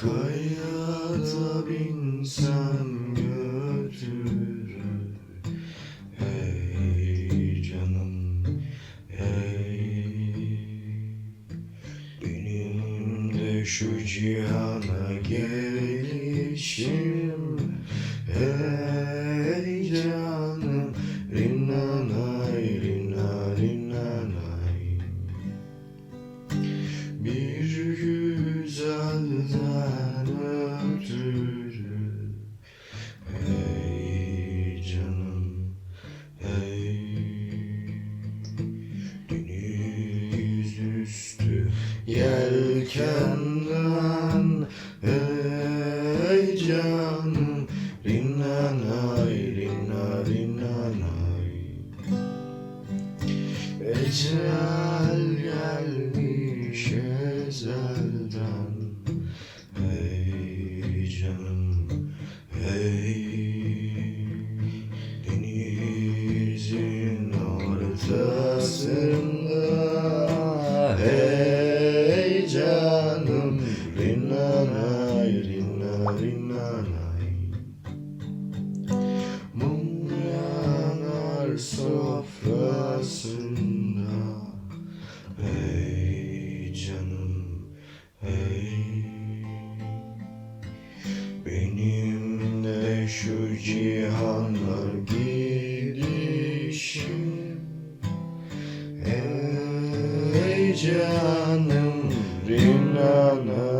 Kayada binsem na, na. Canım Rinnanay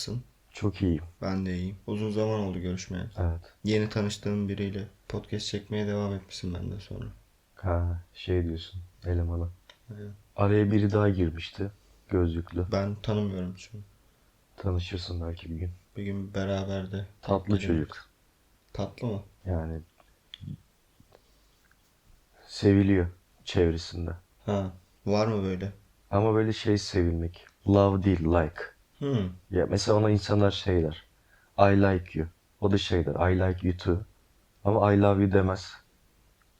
Nasılsın? Çok iyiyim. Ben de iyiyim. Uzun zaman oldu görüşmeye. Evet. Yeni tanıştığım biriyle podcast çekmeye devam etmişsin benden sonra. Ha şey diyorsun elemanı. Evet. Araya biri daha girmişti. Gözlüklü. Ben tanımıyorum şimdi. Tanışırsın belki bir gün. Bir gün beraber de Tatlı çocuk. tatlı mı? Yani seviliyor çevresinde. Ha. Var mı böyle? Ama böyle şey sevilmek. Love değil like. Hmm. Ya mesela ona insanlar şey der. I like you. O da şey der. I like you too. Ama I love you demez.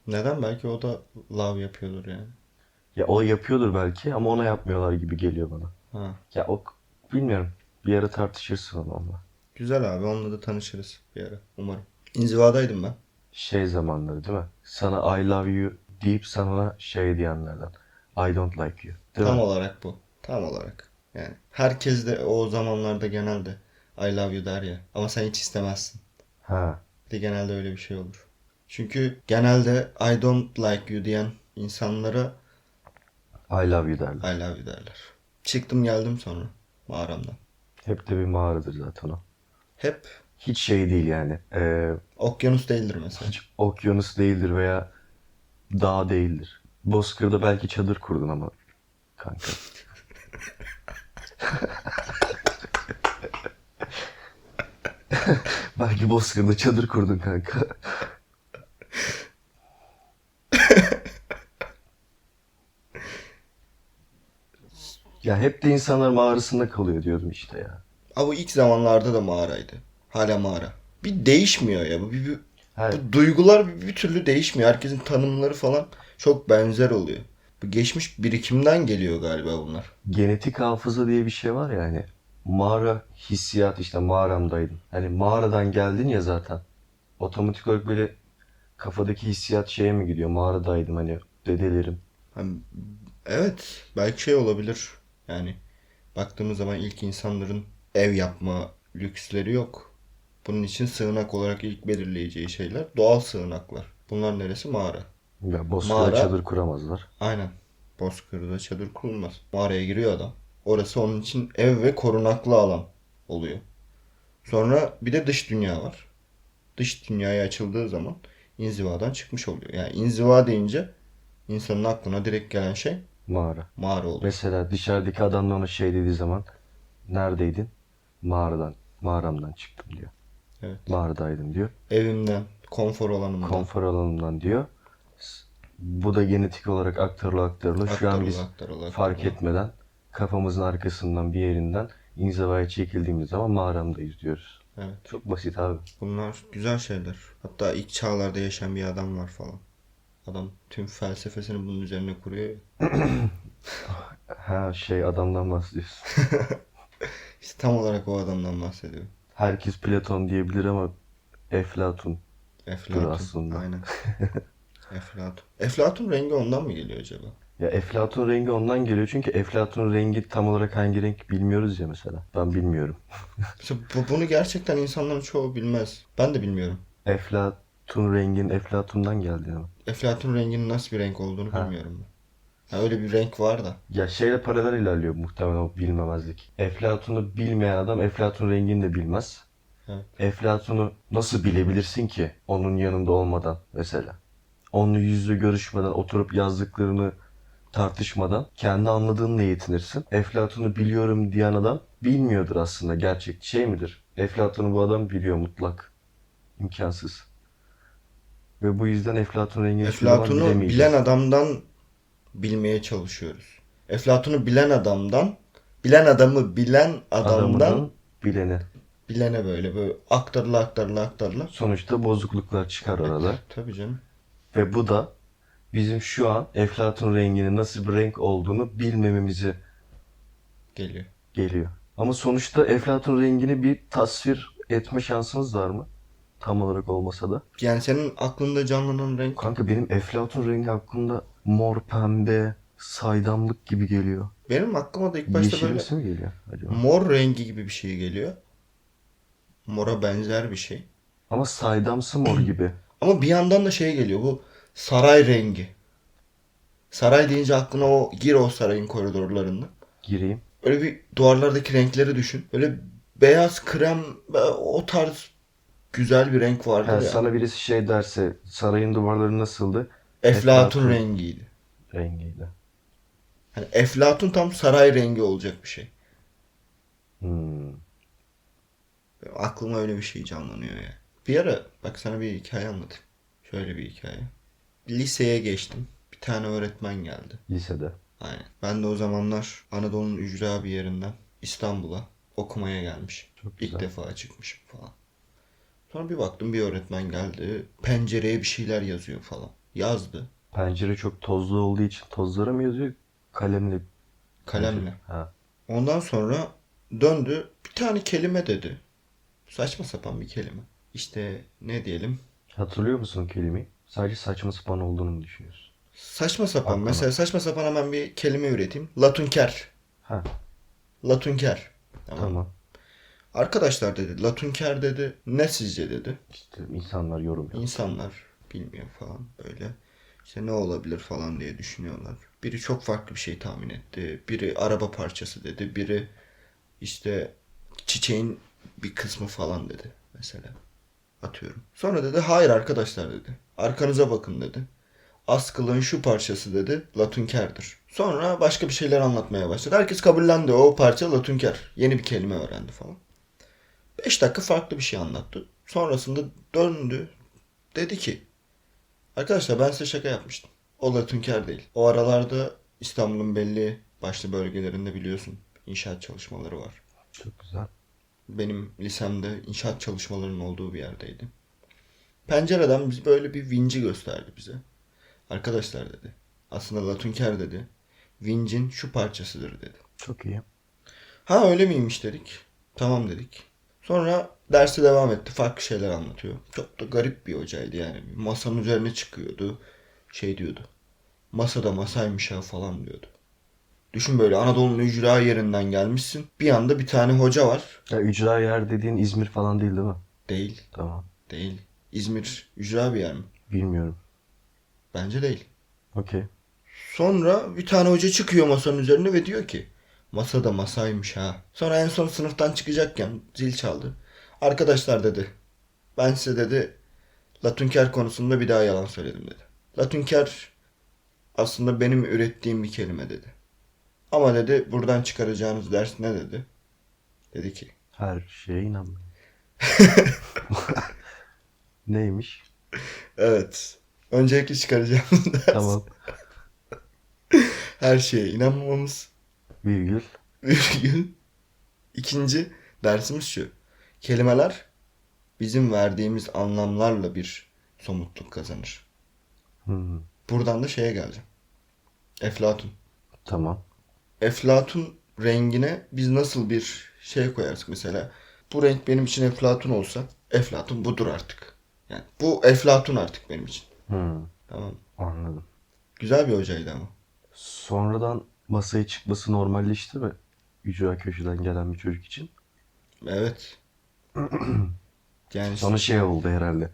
Neden? Belki o da love yapıyordur yani. Ya o yapıyordur belki ama ona yapmıyorlar gibi geliyor bana. Ha. Ya o bilmiyorum. Bir ara tartışırsın onu onunla. Güzel abi. Onunla da tanışırız bir ara. Umarım. İnzivadaydım ben. şey zamanları değil mi? Sana I love you deyip sana şey diyenlerden. I don't like you. Değil Tam mi? olarak bu. Tam olarak. Yani herkes de o zamanlarda genelde I love you der ya. Ama sen hiç istemezsin. Ha. Bir de genelde öyle bir şey olur. Çünkü genelde I don't like you diyen insanlara I love you derler. I love you derler. Çıktım geldim sonra mağaramdan. Hep de bir mağaradır zaten o. Hep Hiç şey değil yani. Ee, okyanus değildir mesela. hiç okyanus değildir veya dağ değildir. Bozkır'da belki çadır kurdun ama kanka. Belki Bozkır'da çadır kurdun kanka. Ya hep de insanlar mağarasında kalıyor diyorum işte ya. Ama bu ilk zamanlarda da mağaraydı. Hala mağara. Bir değişmiyor ya. Bu, bir, bir- bu duygular bir, bir türlü değişmiyor. Herkesin tanımları falan çok benzer oluyor. Bu geçmiş birikimden geliyor galiba bunlar. genetik hafıza diye bir şey var ya hani mağara hissiyat işte mağaramdaydım. Hani mağaradan geldin ya zaten. Otomatik olarak böyle kafadaki hissiyat şeye mi gidiyor? Mağaradaydım hani dedelerim. Hani, evet belki şey olabilir. Yani baktığımız zaman ilk insanların ev yapma lüksleri yok. Bunun için sığınak olarak ilk belirleyeceği şeyler doğal sığınaklar. Bunlar neresi? Mağara. Ya Bozkır'da Mağara- çadır kuramazlar. Aynen. Bozkır'da çadır kurulmaz. Mağaraya giriyor adam. Orası onun için ev ve korunaklı alan oluyor. Sonra bir de dış dünya var. Dış dünyaya açıldığı zaman inzivadan çıkmış oluyor. Yani inziva deyince insanın aklına direkt gelen şey Mağara. mağara olur. Mesela dışarıdaki adam ona şey dediği zaman neredeydin? Mağaradan, mağaramdan çıktım diyor. Evet. Mağaradaydım diyor. Evimden, konfor alanımdan. Konfor alanımdan diyor. Bu da genetik olarak aktarıla aktarıla şu an biz aktarıla, fark aktarıla. etmeden kafamızın arkasından bir yerinden inzivaya çekildiğimiz zaman mağaramdayız diyoruz. Evet. Çok basit abi. Bunlar güzel şeyler. Hatta ilk çağlarda yaşayan bir adam var falan. Adam tüm felsefesini bunun üzerine kuruyor. Ha şey adamdan bahsediyorsun. İşte tam olarak o adamdan bahsediyor. Herkes Platon diyebilir ama Eflatun. Eflatun. aslında. Aynen. Eflatun. Eflatun rengi ondan mı geliyor acaba? Ya Eflatun rengi ondan geliyor çünkü Eflatun rengi tam olarak hangi renk bilmiyoruz ya mesela. Ben bilmiyorum. Bu, bunu gerçekten insanların çoğu bilmez. Ben de bilmiyorum. Eflatun rengin Eflatun'dan geldiğini mi? Eflatun renginin nasıl bir renk olduğunu Ha. bilmiyorum ben. Ha, öyle bir renk var da. Ya şeyle paralel ilerliyor muhtemelen o bilmemezlik. Eflatun'u bilmeyen adam Eflatun rengini de bilmez. Evet. Eflatun'u nasıl bilebilirsin ki onun yanında olmadan mesela? Onunla yüz yüze görüşmeden oturup yazdıklarını tartışmadan kendi anladığınla yetinirsin. Eflatun'u biliyorum diyen adam bilmiyordur aslında gerçek şey midir? Eflatun'u bu adam biliyor mutlak. İmkansız. Ve bu yüzden Eflatun rengini hiçbir zaman Eflatun'u bilen adamdan bilmeye çalışıyoruz. Eflatun'u bilen adamdan, bilen adamı bilen adamdan bilene. bilene böyle böyle aktarıla aktarıla aktarıla. Sonuçta bozukluklar çıkar orada. Tabii canım. Ve bu da bizim şu an Eflatun renginin nasıl bir renk olduğunu bilmememizi Geliyor. geliyor. Ama sonuçta Eflatun rengini bir tasvir etme şansımız var mı? Tam olarak olmasa da. Yani senin aklında canlanan renk Kanka benim Eflatun rengi hakkında mor pembe, saydamlık gibi geliyor. benim aklıma da ilk başta böyle Yeşilimsi mi geliyor acaba? mor rengi gibi bir şey geliyor. Mora benzer bir şey. Ama saydamsı mor gibi. Ama bir yandan da şey geliyor bu saray rengi. Saray deyince aklına o gir o sarayın koridorlarında. Gireyim. Öyle bir duvarlardaki renkleri düşün. Böyle beyaz, krem o tarz güzel bir renk vardı Ha, ya. sana birisi şey derse sarayın duvarları nasıldı? Eflatun Eflatun. rengiydi. Rengiydi. Hani eflatun tam saray rengi olacak bir şey. Hmm. Aklıma öyle bir şey canlanıyor ya. Bir ara bak sana bir hikaye anlatayım. Şöyle bir hikaye. Liseye geçtim. Bir tane öğretmen geldi. Lisede. Aynen. Ben de o zamanlar Anadolu'nun ücra bir yerinden İstanbul'a okumaya gelmiş. Çok İlk güzel. defa çıkmışım falan. Sonra bir baktım bir öğretmen geldi. Pencereye bir şeyler yazıyor falan. Yazdı. Pencere çok tozlu olduğu için tozlara mı yazıyor? Kalemle. Kalemle. Ha. Ondan sonra döndü. Bir tane kelime dedi. Saçma sapan bir kelime. İşte ne diyelim? Hatırlıyor musun kelimeyi? Sadece saçma sapan olduğunu mu düşünüyorsun? Saçma sapan. Aklıma. Mesela saçma sapan hemen bir kelime üreteyim. Latunker. Ha Latunker. Tamam. tamam. Arkadaşlar dedi. Latunker dedi. Ne sizce dedi. İşte insanlar yorum yapıyor. İnsanlar bilmiyor falan böyle. İşte ne olabilir falan diye düşünüyorlar. Biri çok farklı bir şey tahmin etti. Biri araba parçası dedi. Biri işte çiçeğin bir kısmı falan dedi mesela. Atıyorum. Sonra dedi hayır arkadaşlar dedi. Arkanıza bakın dedi. Askılığın şu parçası dedi. Latunkerdir. Sonra başka bir şeyler anlatmaya başladı. Herkes kabullendi. O parça Latunker. Yeni bir kelime öğrendi falan. 5 dakika farklı bir şey anlattı. Sonrasında döndü. Dedi ki Arkadaşlar ben size şaka yapmıştım. O Latunker değil. O aralarda İstanbul'un belli başlı bölgelerinde biliyorsun inşaat çalışmaları var. Çok güzel. Benim lisemde inşaat çalışmalarının olduğu bir yerdeydi. Pencereden biz böyle bir vinci gösterdi bize. Arkadaşlar dedi. Aslında Latunker dedi. Vincin şu parçasıdır dedi. Çok iyi. Ha öyle miymiş dedik. Tamam dedik. Sonra dersi devam etti. Farklı şeyler anlatıyor. Çok da garip bir hocaydı yani. Masanın üzerine çıkıyordu. Şey diyordu. Masada masaymış ha falan diyordu. Düşün böyle Anadolu'nun ücra yerinden gelmişsin. Bir anda bir tane hoca var. Ya ücra yer dediğin İzmir falan değil değil mi? Değil. Tamam. Değil. İzmir ücra bir yer mi? Bilmiyorum. Bence değil. Okey. Sonra bir tane hoca çıkıyor masanın üzerine ve diyor ki masada masaymış ha. Sonra en son sınıftan çıkacakken zil çaldı. Arkadaşlar dedi ben size dedi Latunker konusunda bir daha yalan söyledim dedi. Latunker aslında benim ürettiğim bir kelime dedi. Ama dedi buradan çıkaracağınız ders ne dedi? Dedi ki Her şeye inanmayın. Neymiş? evet öncelikle çıkaracağımız ders Tamam. her şeye inanmamamız Virgül. virgül. İkinci dersimiz şu. Kelimeler bizim verdiğimiz anlamlarla bir somutluk kazanır. Hmm, Buradan da şeye geleceğim. Eflatun. Tamam. Eflatun rengine biz nasıl bir şey koyarız mesela. Bu renk benim için eflatun olsa eflatun budur artık. Yani bu eflatun artık benim için. Hmm, Tamam. anladım. Güzel bir hocaydı ama. Sonradan masaya çıkması normalleşti mi? Ücra köşeden gelen bir çocuk için. Evet. yani Sonra şey oldu herhalde.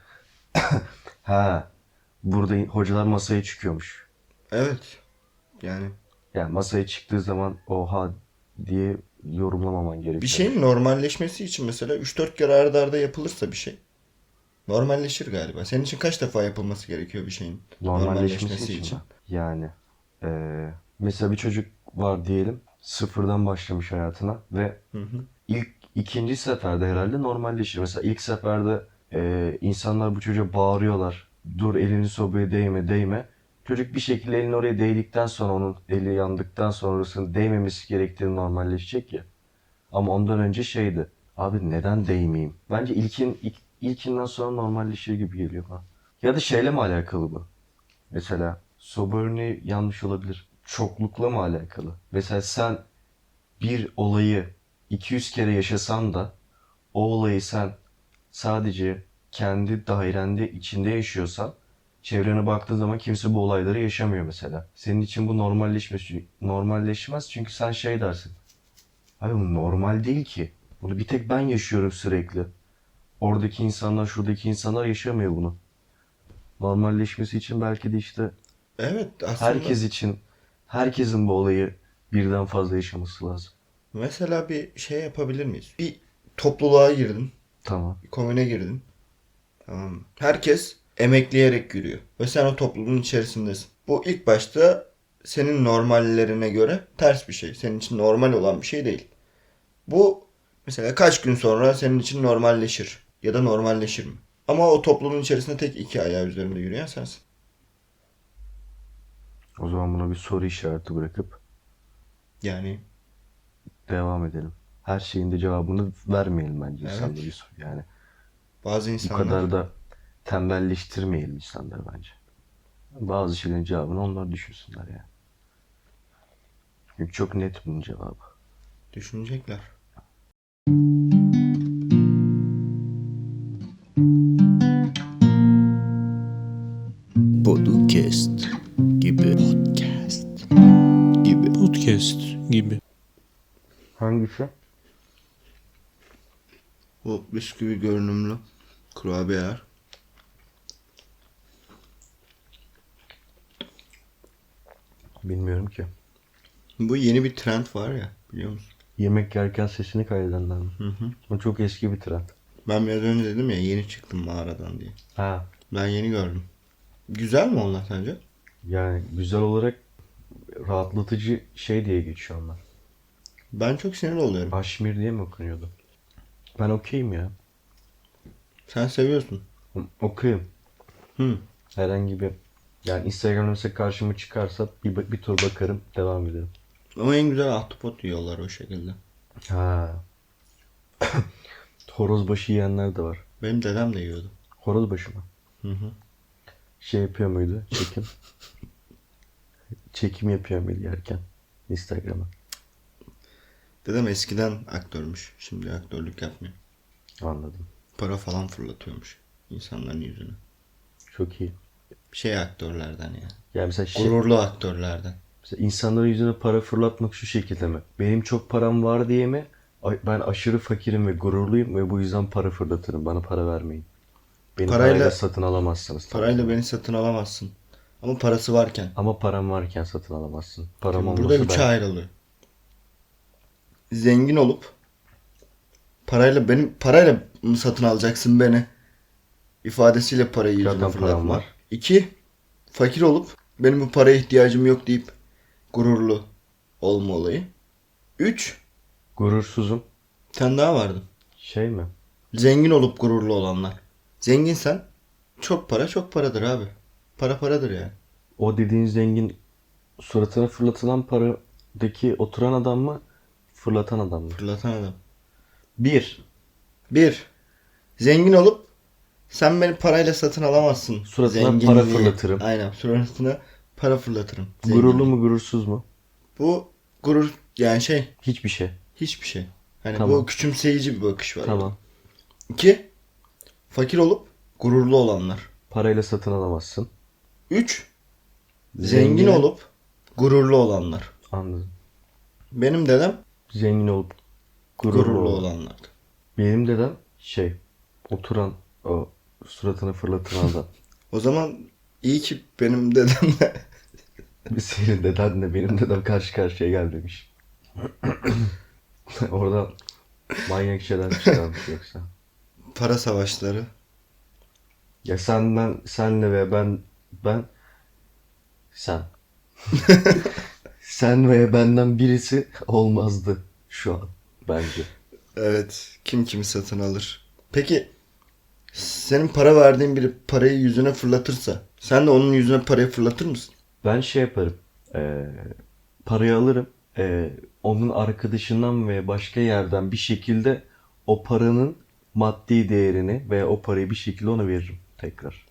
ha, burada hocalar masaya çıkıyormuş. evet. Yani Yani masaya çıktığı zaman oha diye yorumlamaman gerekiyor. bir şeyin normalleşmesi için mesela 3-4 kere arda arda yapılırsa bir şey normalleşir galiba. Senin için kaç defa yapılması gerekiyor bir şeyin normalleşmesi için. mi? Yani eee, mesela bir çocuk var diyelim sıfırdan başlamış hayatına ve Hı hı. ilk ikinci seferde herhalde normalleşir. Mesela ilk seferde eee, insanlar bu çocuğa bağırıyorlar. Dur elini sobaya değme değme. Çocuk bir şekilde elini oraya değdikten sonra onun eli yandıktan sonrasının değmemesi gerektiğini normalleşecek ya. Ama ondan önce şeydi. Abi neden değmeyeyim? Bence ilkin ilk, ilkinden sonra normalleşir gibi geliyor bana. Ya da şeyle mi alakalı bu? Mesela soba örneği yanlış olabilir. Çoklukla mı alakalı? Mesela sen bir olayı 200 kere yaşasan da o olayı sen sadece kendi dairende içinde yaşıyorsan çevrene baktığın zaman kimse bu olayları yaşamıyor mesela. Senin için bu normalleşmez, normalleşmez çünkü sen şey dersin. Abi bu normal değil ki. Bunu bir tek ben yaşıyorum sürekli. Oradaki insanlar, şuradaki insanlar yaşamıyor bunu. Normalleşmesi için belki de işte Evet aslında herkes için, herkesin bu olayı birden fazla yaşaması lazım. mesela bir şey yapabilir miyiz? Bir topluluğa girdin. Tamam. bir komüne girdin. Tamam? Herkes emekleyerek yürüyor. Ve sen o topluluğun içerisindesin. Bu ilk başta senin normallerine göre ters bir şey. Senin için normal olan bir şey değil. Bu mesela kaç gün sonra senin için normalleşir. Ya da normalleşir mi? Ama o toplumun içerisinde tek iki ayağı üzerinde yürüyen sensin. O zaman buna bir soru işareti bırakıp Yani devam edelim. Her şeyin de cevabını vermeyelim bence Evet. insanlara. Yani bazı bu insanlar kadar da tembelleştirmeyelim insanları bence. Bazı şeylerin cevabını onlar düşünsünler yani. Çünkü çok net bunun cevabı. düşünecekler. Podcast gibi. Podcast gibi. Podcast gibi. Hangisi? Bu bisküvi görünümlü kurabiyeler. Bilmiyorum ki. Bu yeni bir trend var ya biliyor musun? Yemek yerken sesini kaydedenler mi? Hı hı. O çok eski bir trend. Ben biraz önce dedim ya yeni çıktım mağaradan diye. Ha. Ben yeni gördüm. Güzel mi onlar sence? Yani güzel olarak rahatlatıcı şey diye geçiyor onlar. Ben çok sinir oluyorum. Aşmir diye mi okunuyordu? Ben okeyim ya. Sen seviyorsun. Okuyayım. Hı. Herhangi bir yani Instagram'da mesela karşıma çıkarsa bir, bir tur bakarım devam ederim. Ama en güzel ahtapot yiyorlar o şekilde. Ha. Horoz başı yiyenler de var. Benim dedem de yiyordu. Horoz başı mı? Hı hı. Şey yapıyor muydu? Çekim. Çekim yapıyor muydu yerken? Instagram'a. Dedem eskiden aktörmüş. Şimdi aktörlük yapmıyor. Anladım. Para falan fırlatıyormuş insanların yüzüne. Çok iyi. Şey aktörlerden ya. Yani mesela şey, Gururlu aktörlerden. Mesela insanların yüzüne para fırlatmak şu şekilde mi? Benim çok param var diye mi? Ben aşırı fakirim ve gururluyum ve bu yüzden para fırlatırım. Bana para vermeyin. Beni Parayla- parayla, satın alamazsınız. Parayla beni satın alamazsın. Ama parası varken. Ama param varken satın alamazsın. Param Şimdi burada üçe ben... ayrılıyor. Zengin olup parayla benim parayla mı satın alacaksın beni? ifadesiyle parayı yüzüne Zaten param fırlatma. var. İki, fakir olup Benim bu paraya ihtiyacım yok deyip gururlu olma olayı. 3. Gurursuzum. Bir tane daha vardı. Şey mi? Zengin olup gururlu olanlar. Zenginsen çok para çok paradır abi. Para paradır yani. O dediğin zengin suratına fırlatılan paradaki oturan adam mı? Fırlatan adam mı? Fırlatan adam. Bir. Bir. Zengin olup sen beni parayla satın alamazsın. Suratına para fırlatırım. Aynen. Suratına para fırlatırım. Gururlu Zenginliği. mu gurursuz mu? Bu gurur yani şey Hiçbir şey. hiçbir şey. Hani Tamam. bu küçümseyici bir bakış var. Tamam. İki. Fakir olup gururlu olanlar. Parayla satın alamazsın. Üç. Zengin olup gururlu olanlar. Anladım. Benim dedem Zengin olup gururlu, gururlu olan. olanlardı. Benim dedem şey oturan o suratını fırlatan adam. O zaman iyi ki benim dedemle Senin dedenle benim dedem karşı karşıya gelmemiş. Oradan manyak şeyler çıkarmış yoksa. para savaşları. Ya sen ben senle ve ben ben sen. sen ve benden birisi olmazdı şu an bence. Evet. Kim kimi satın alır. Peki senin para verdiğin biri parayı yüzüne fırlatırsa sen de onun yüzüne parayı fırlatır mısın? Ben şey yaparım. eee, parayı alırım. eee, onun arkadaşından ve başka yerden bir şekilde o paranın maddi değerini veya o parayı bir şekilde ona veririm tekrar.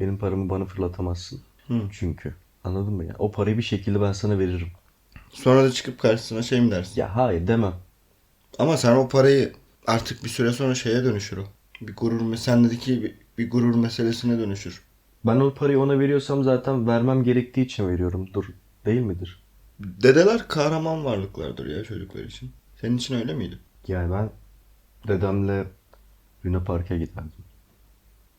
Benim paramı bana fırlatamazsın. Hı. Çünkü. Anladın mı ya? O parayı bir şekilde ben sana veririm. Sonra da çıkıp karşısına şey mi dersin? Ya hayır demem. Ama sen o parayı artık bir süre sonra şeye dönüşür o. Bir gurur sendeki bir, bir gurur meselesine dönüşür. Ben o parayı ona veriyorsam zaten vermem gerektiği için veriyorum. Dur. Değil midir? Dedeler kahraman varlıklardır ya çocuklar için. Senin için öyle miydi? Yani ben dedemle Luna Park'a giderdim.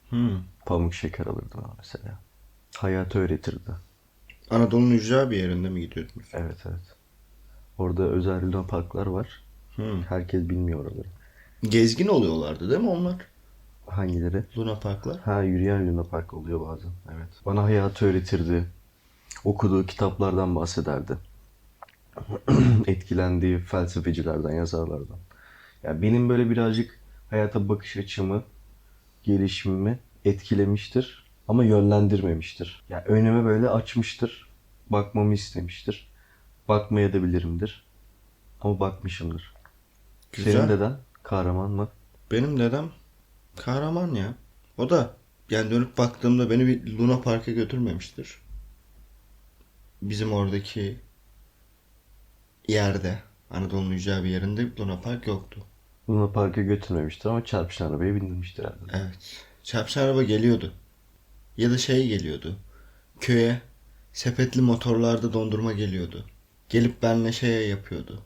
Hmm. Pamuk şeker alırdım mesela. Hayatı öğretirdi. Anadolu'nun ücra bir yerinde mi gidiyordunuz? Evet evet. Orada özel Luna Parklar var. Hmm. Herkes bilmiyor oraları. Gezgin oluyorlardı değil mi onlar? Hangileri? Luna Parklar. Ha yürüyen Luna Park oluyor bazen. Evet. Bana hayatı öğretirdi. Okuduğu kitaplardan bahsederdi. Etkilendiği felsefecilerden, yazarlardan. Ya benim böyle birazcık hayata bakış açımı, gelişimimi etkilemiştir ama yönlendirmemiştir. Ya önüme böyle açmıştır. Bakmamı istemiştir. Bakmaya da bilirimdir. Ama bakmışımdır. Güzel. Senin deden kahraman mı? Benim dedem kahraman ya. O da yani dönüp baktığımda beni bir Luna Park'a götürmemiştir. Bizim oradaki yerde Anadolu'nun ücra bir yerinde Luna Park yoktu. Luna Park'a götürmemiştir ama çarpışan arabaya bindirmiştir herhalde. Evet. Çarpışan araba geliyordu. Ya da şey geliyordu. Köye sepetli motorlarda dondurma geliyordu. Gelip benle şeye yapıyordu.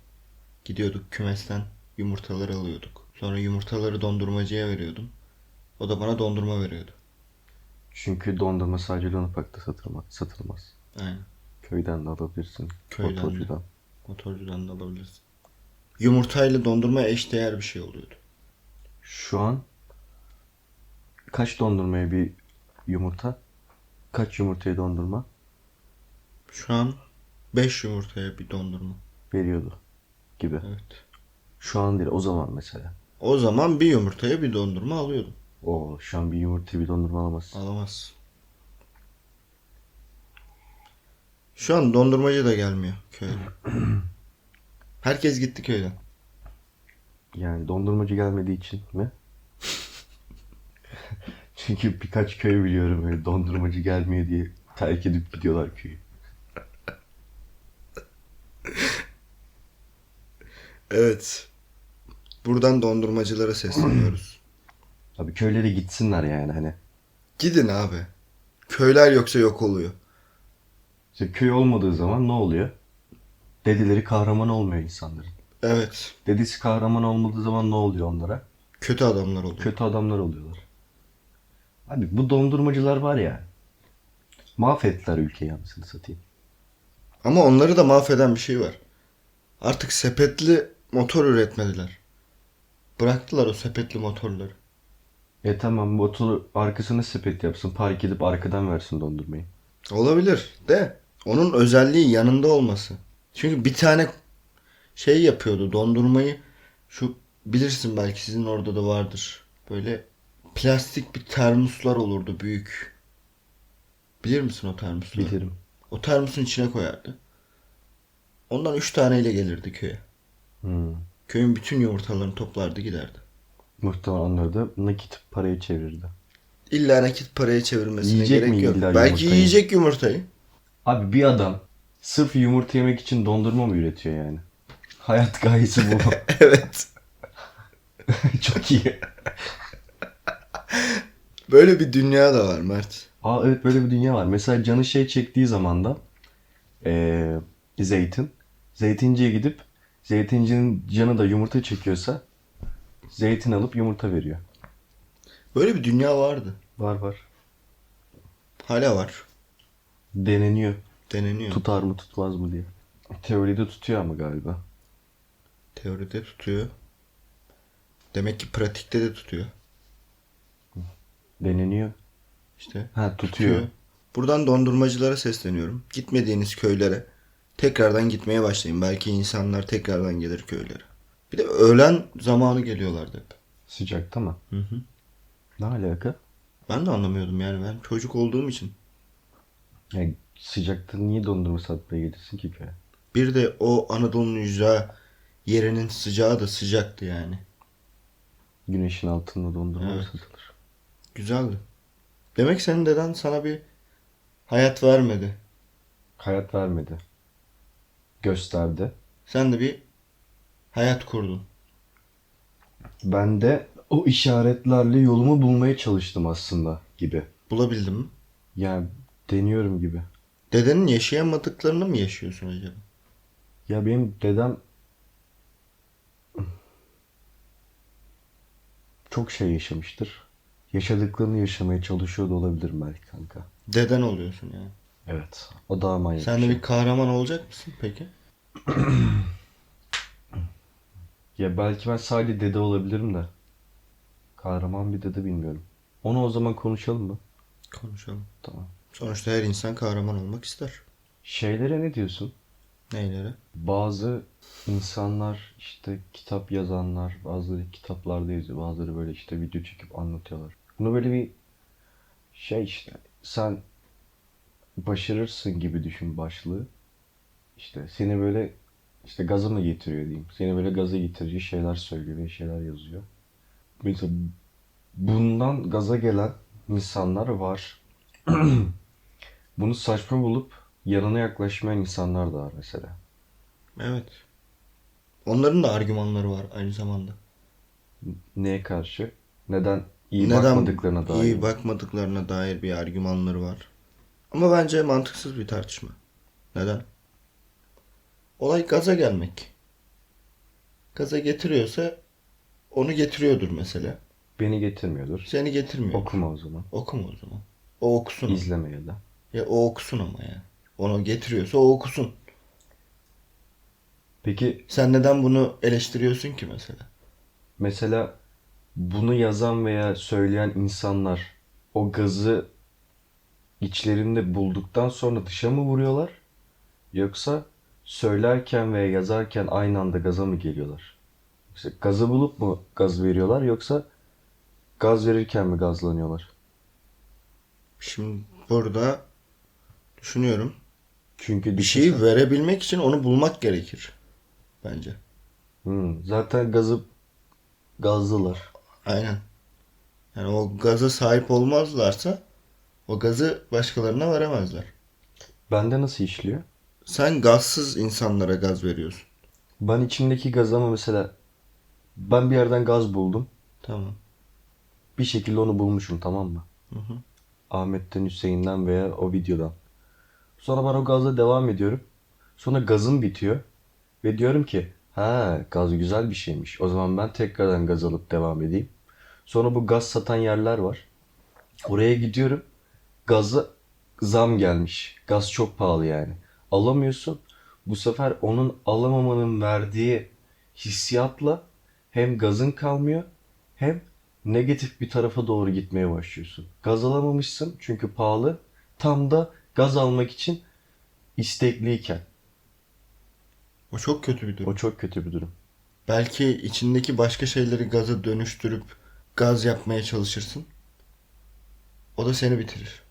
Gidiyorduk kümesten yumurtaları alıyorduk. Sonra yumurtaları dondurmacıya veriyordum. O da bana dondurma veriyordu. Çünkü dondurma sadece Luna Park'ta satılmaz. satılmaz. Aynen. Köyden de alabilirsin. Köyden de. Motorcudan. Motorcudan da alabilirsin. Yumurtayla dondurma eşdeğer bir şey oluyordu. Şu an kaç dondurmaya bir yumurta? Kaç yumurtaya dondurma Şu an 5 yumurtaya bir dondurma. veriyordu gibi. Evet. Şu an değil o zaman mesela. O zaman bir yumurtaya bir dondurma alıyordum. O şu an bir yumurtaya bir dondurma alamazsın. Alamaz. Şu an dondurmacı da gelmiyor köye. Herkes gitti köyden. Yani dondurmacı gelmediği için mi? Çünkü birkaç köy biliyorum öyle dondurmacı gelmiyor diye terk edip gidiyorlar köyü. Evet. Buradan dondurmacılara sesleniyoruz. Abi köylere gitsinler yani hani. Gidin abi. Köyler yoksa yok oluyor. İşte köy olmadığı zaman ne oluyor? Dedeleri kahraman olmuyor insanların. Evet. Dedesi kahraman olmadığı zaman ne oluyor onlara? Kötü adamlar oluyor. Kötü adamlar oluyorlar. Abi bu dondurmacılar var ya. Mahvettiler ülkeyi anasını satayım. Ama onları da mahveden bir şey var. Artık sepetli motor üretmediler. Bıraktılar o sepetli motorları. E tamam motoru arkasına sepet yapsın. Park edip arkadan versin dondurmayı. Olabilir de onun özelliği yanında olması. Çünkü bir tane şey yapıyordu dondurmayı şu bilirsin belki sizin orada da vardır. Böyle plastik bir termoslar olurdu büyük. Bilir misin o termosları? Bilirim. O termosun içine koyardı. Ondan üç taneyle gelirdi köye. Hmm. Köyün bütün yumurtalarını toplardı giderdi. Muhtemelen onları da nakit parayı çevirirdi. İlla nakit paraya çevirmesine Yiyecek gerek yok. illa Belki yumurtayı? yiyecek yumurtayı. Abi bir adam sırf yumurta yemek için dondurma mı üretiyor yani? Hayat gayesi bu. evet. Çok iyi. Böyle bir dünya da var Mert. Aa evet böyle bir dünya var. Mesela canı şey çektiği zaman da eee, zeytin. Zeytinciye gidip zeytincinin canı da yumurta çekiyorsa zeytin alıp yumurta veriyor. Böyle bir dünya vardı. Var var. Hala var. Deneniyor. Deneniyor. Tutar mı tutmaz mı diye. Teoride tutuyor ama galiba. Teoride tutuyor. Demek ki pratikte de tutuyor. Deneniyor. İşte Ha tutuyor. tutuyor. Buradan dondurmacılara sesleniyorum. Gitmediğiniz köylere tekrardan gitmeye başlayın. Belki insanlar tekrardan gelir köylere. Bir de öğlen zamanı geliyorlardı hep. Sıcakta mı? Hı hı. Ne alaka? Ben de anlamıyordum yani ben çocuk olduğum için. Yani sıcakta niye dondurma satmaya gelirsin ki köye? Bir de o Anadolu'nun ücra yerinin sıcağı da sıcaktı yani. Güneşin altında dondurma Evet. satılır? Güzeldi. Demek senin deden sana bir hayat vermedi. Hayat vermedi. Gösterdi. Sen de bir hayat kurdun. Ben de o işaretlerle yolumu bulmaya çalıştım aslında gibi. Bulabildin mi? Yani deniyorum gibi. Dedenin yaşayamadıklarını mı yaşıyorsun acaba? Ya benim dedem çok şey yaşamıştır. Yaşadıklarını yaşamaya çalışıyor da olabilir belki kanka. Deden oluyorsun yani. Evet. O daha manyak Sen de şey. bir kahraman olacak mısın peki? Ya belki ben sadece dede olabilirim de. Kahraman bir dede bilmiyorum. Onu o zaman konuşalım mı? Konuşalım. Tamam. Sonuçta her insan kahraman olmak ister. Şeylere ne diyorsun? Neylere? Bazı insanlar işte kitap yazanlar, bazıları kitaplarda yazıyor, bazıları böyle işte video çekip anlatıyorlar. Bunu böyle bir şey işte sen başarırsın gibi düşün başlığı. İşte seni böyle işte gaza mı getiriyor diyeyim. Seni böyle gaza getirici şeyler söylüyor ve şeyler yazıyor. Mesela bundan gaza gelen insanlar var. Bunu saçma bulup yanına yaklaşmayan insanlar da var mesela. Evet. Onların da argümanları var aynı zamanda. Neye karşı? Neden iyi Neden bakmadıklarına dair. iyi bakmadıklarına dair bir argümanları var. Ama bence mantıksız bir tartışma. Neden? Olay gaza gelmek. Gaza getiriyorsa onu getiriyordur mesela. Beni getirmiyordur. Seni getirmiyor. Okuma o zaman. Okuma o zaman. O okusun. İzleme ya da. Ya o okusun ama ya. Onu getiriyorsa o okusun. Peki Sen neden bunu eleştiriyorsun ki mesela? mesela bunu yazan veya söyleyen insanlar o gazı içlerinde bulduktan sonra dışa mı vuruyorlar? Yoksa söylerken veya yazarken aynı anda gaza mı geliyorlar? Yoksa gazı bulup mu gaz veriyorlar yoksa gaz verirken mi gazlanıyorlar? Şimdi burada düşünüyorum. Çünkü Bir şeyi verebilmek için onu bulmak gerekir. Bence. Hmm, zaten gazı gazlılar. Aynen. Yani o gaza sahip olmazlarsa o gazı başkalarına veremezler. Bende nasıl işliyor? Sen gazsız insanlara gaz veriyorsun. Ben içimdeki gaz ama mesela ben bir yerden gaz buldum. Tamam. Bir şekilde onu bulmuşum tamam mı? Hı hı. Ahmet'ten Hüseyin'den veya o videodan. Sonra ben o gazla devam ediyorum. Sonra gazım bitiyor. Ve diyorum ki ha gaz güzel bir şeymiş. O zaman ben tekrardan gaz alıp devam edeyim. Sonra bu gaz satan yerler var. Oraya gidiyorum. Gaza zam gelmiş. Gaz çok pahalı yani. Alamıyorsun. Bu sefer onun alamamanın verdiği hissiyatla hem gazın kalmıyor hem negatif bir tarafa doğru gitmeye başlıyorsun. Gaz alamamışsın çünkü pahalı. Tam da gaz almak için istekliyken. O çok kötü bir durum. O çok kötü bir durum. Belki içindeki başka şeyleri gaza dönüştürüp gaz yapmaya çalışırsın. O da seni bitirir.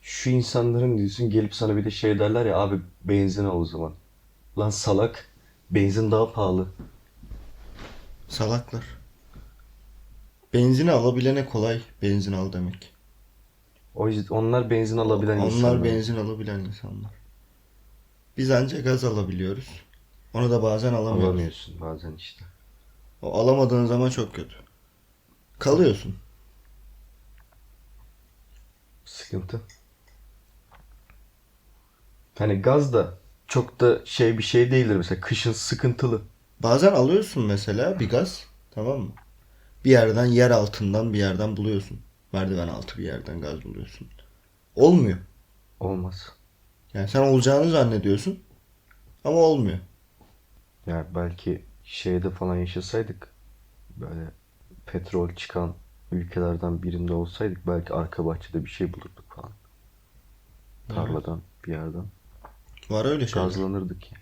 Şu insanların diyorsun gelip sana bir de şey derler ya abi benzin al o zaman. Lan salak benzin daha pahalı. Salaklar. Benzini alabilene kolay benzin al demek. O yüzden onlar benzin alabilen Onlar insanlar. benzin alabilen insanlar. Biz ancak gaz alabiliyoruz. Onu da bazen alamıyoruz. Alamıyorsun bazen işte. O alamadığın zaman çok kötü. Kalıyorsun. Sıkıntı. Hani gaz da çok da şey bir şey değildir mesela kışın sıkıntılı. Bazen alıyorsun mesela bir gaz. Tamam mı? Bir yerden yer altından bir yerden buluyorsun. Merdiven altı bir yerden gaz buluyorsun. Olmuyor. Olmaz. Yani sen olacağını zannediyorsun. Ama olmuyor. Yani belki şeyde falan yaşasaydık böyle petrol çıkan ülkelerden birinde olsaydık belki arka bahçede bir şey bulurduk falan. Tarladan bir yerden. Var öyle şeyler. Gazlanırdık